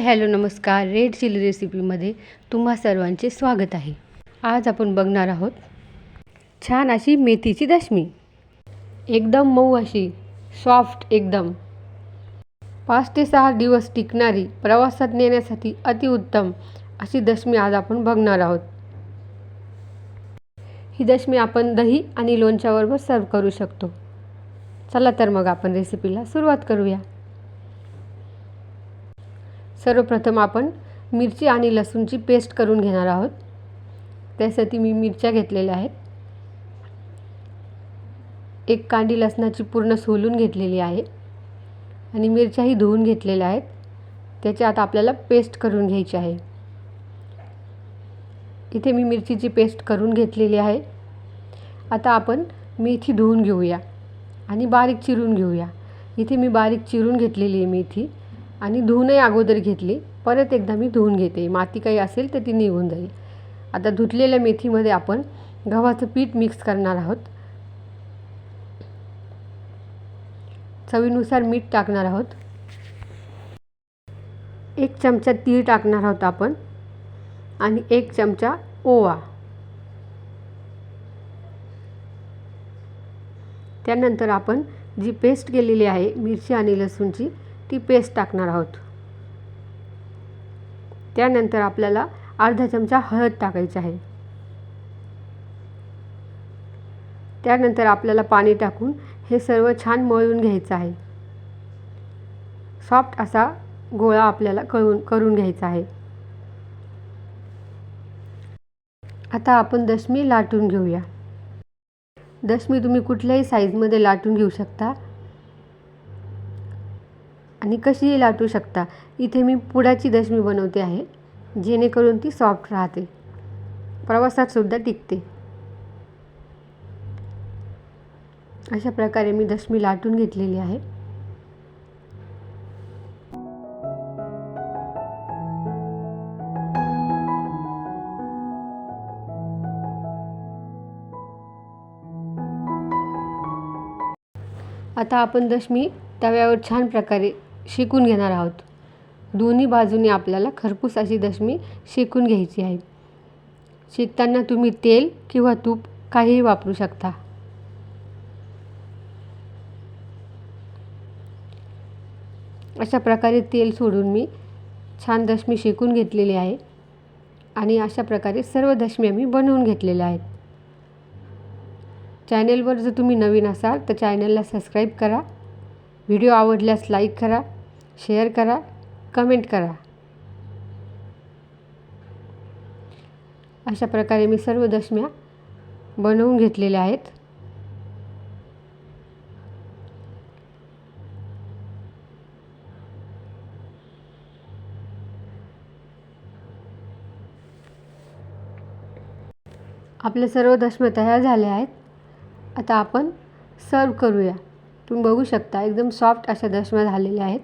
Hello नमस्कार. Red chilli रेसिपीमध्ये तुम्हा सर्वांचे स्वागत आहे. आज आपण बघणार आहोत छान अशी मेथीची दशमी. एकदम मऊ अशी सॉफ्ट एकदम. पाच ते सहा दिवस टिकणारी प्रवासात नेण्यासाठी अतिउत्तम अशी दशमी आज आपण बघणार आहोत. ही दशमी आपण दही आणि लोणच्याबरोबर सर्व करू शकतो. चला तर मग आपण रेसिपीला सुरुवात करूया. सर्वप्रथम आपण मिरची आणि लसूणची पेस्ट करून घेणार आहोत. त्यासाठी मी मिरच्या घेतलेल्या आहेत. एक कांडी लसणाची पूर्ण सोलून घेतलेली आहे आणि मिरच्याही धुवून घेतलेल्या आहेत. त्याची आता आपल्याला पेस्ट करून घ्यायची आहे. इथे मी मिरचीची पेस्ट करून घेतलेली आहे. आता आपण मेथी धुवून घेऊया आणि बारीक चिरून घेऊया. इथे मी बारीक चिरून घेतलेली आहे मेथी. आणि धुवूनही अगोदर घेतली. परत एकदा मी धुवून घेते. माती काही असेल तर ती निघून जाईल. आता धुतलेल्या मेथीमध्ये आपण गव्हाचं पीठ मिक्स करणार आहोत. चवीनुसार मीठ टाकणार आहोत. एक चमचा तीळ टाकणार आहोत आपण. आणि एक चमचा ओवा. त्यानंतर आपण जी पेस्ट केलेली आहे मिरची आणि लसूणची ती पेस्ट टाकणार आहोत. त्यानंतर आपल्याला अर्धा चमचा हळद टाकायची आहे. त्यानंतर आपल्याला पाणी टाकून हे सर्व छान मळून घ्यायचं आहे. सॉफ्ट असा गोळा आपल्याला कळून करून घ्यायचा आहे. आता आपण दशमी लाटून घेऊया. दशमी तुम्ही कुठल्याही साईजमध्ये लाटून घेऊ शकता. आणि कशीही लाटू शकता. इथे मी पुडाची दशमी बनवते आहे जेणेकरून ती सॉफ्ट राहते. प्रवासातसुद्धा टिकते. अशा प्रकारे मी दशमी लाटून घेतलेली आहे. आता आपण दशमी तव्यावर छान प्रकारे शेकून घेणार आहोत. दोन्ही बाजूने आपल्याला खरपूस अशी दशमी शेकून घ्यायची आहे. शेकताना तुम्ही तेल किंवा तूप काहीही वापरू शकता. अशा प्रकारे तेल सोडून मी छान दशमी शेकून घेतलेली आहे. आणि अशा प्रकारे सर्व दशमी आम्ही बनवून घेतलेल्या आहेत. चॅनेलवर जर तुम्ही नवीन असाल तर चॅनेलला सबस्क्राईब करा. व्हिडिओ आवडल्यास लाईक करा शेअर करा कमेंट करा. अशा प्रकारे मी सर्व दशम्या बनवून घेतलेल्या आहेत. आपल्या सर्व दशम्या तयार झाल्या आहेत. आता आपण सर्व करूया. तुम्ही बघू शकता एकदम सॉफ्ट अशा दशम्या झालेल्या आहेत.